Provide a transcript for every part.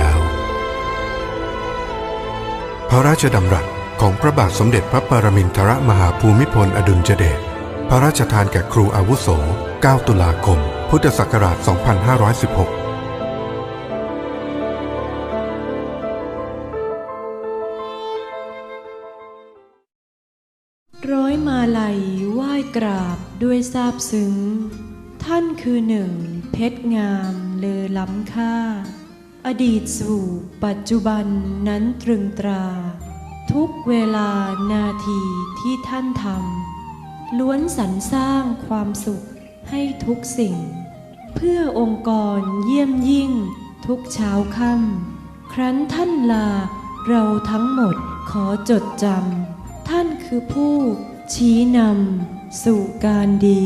้ว พระราชดำรัสของพระบาทสมเด็จพระปรมินทรมหาภูมิพลอดุลยเดช พระราชทานแก่ครูอาวุโส 9 ตุลาคม พุทธศักราช 2516ร้อยมาลัยไหว้กราบด้วยซาบซึ้ง ท่านคือหนึ่งเพชรงามเลอล้ำค่า อดีตสู่ปัจจุบันนั้นตรึงตรา ทุกเวลานาทีที่ท่านทำล้วนสรรสร้างความสุขให้ทุกสิ่ง เพื่อองค์กรเยี่ยมยิ่งทุกเช้าค่ำครั้นท่านลาเราทั้งหมดขอจดจำท่านคือผู้ชี้นำสู่การดี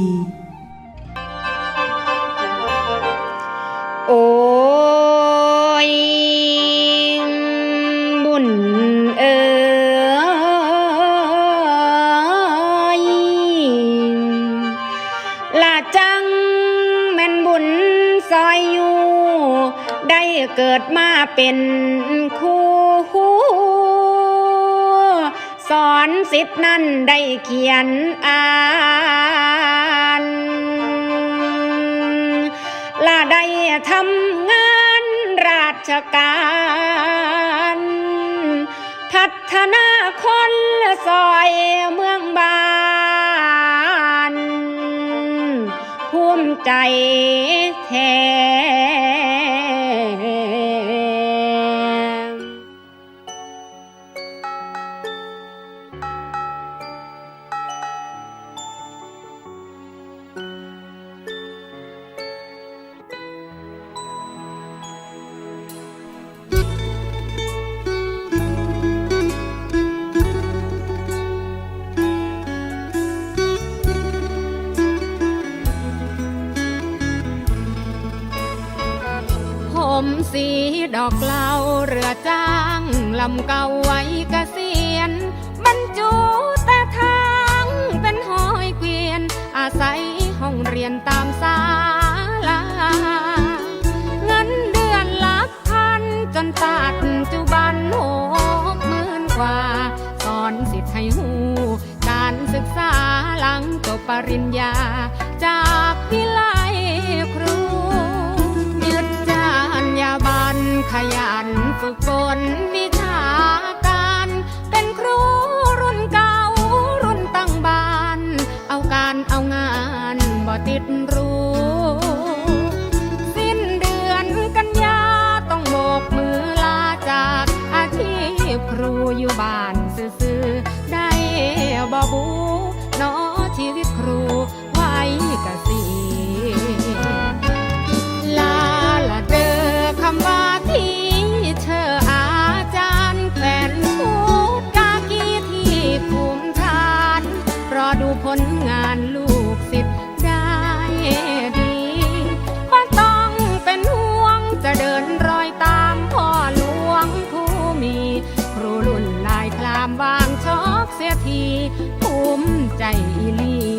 เกิดมาเป็นครูสอนสิทธินั่นได้เขียนอ่านละได้ทำงานราชการ พัฒนาคนซอยเมืองบ้านภูมิใจแท้ มสีดอกเหลาเรือจ้างลำเก่าไว้เกษียณบรรจุแต่ทางเป็นหอยเกวียน อาศัยห้องเรียนตามศาลาเงินเดือนลักพันจนปัจจุบันหกหมื่นกว่า สอนสิทธิ์ให้หูการศึกษาหลังจบปริญญา จากวิไลครู ขยันฝึกฝนมี ลงานลูกศิษย์ได้ดี ก็ต้องเป็นห่วงจะเดินรอยตามพ่อหลวงผู้มี ครูรุ่นลายคลามวางชอบเสียทีภูมิใจอีลี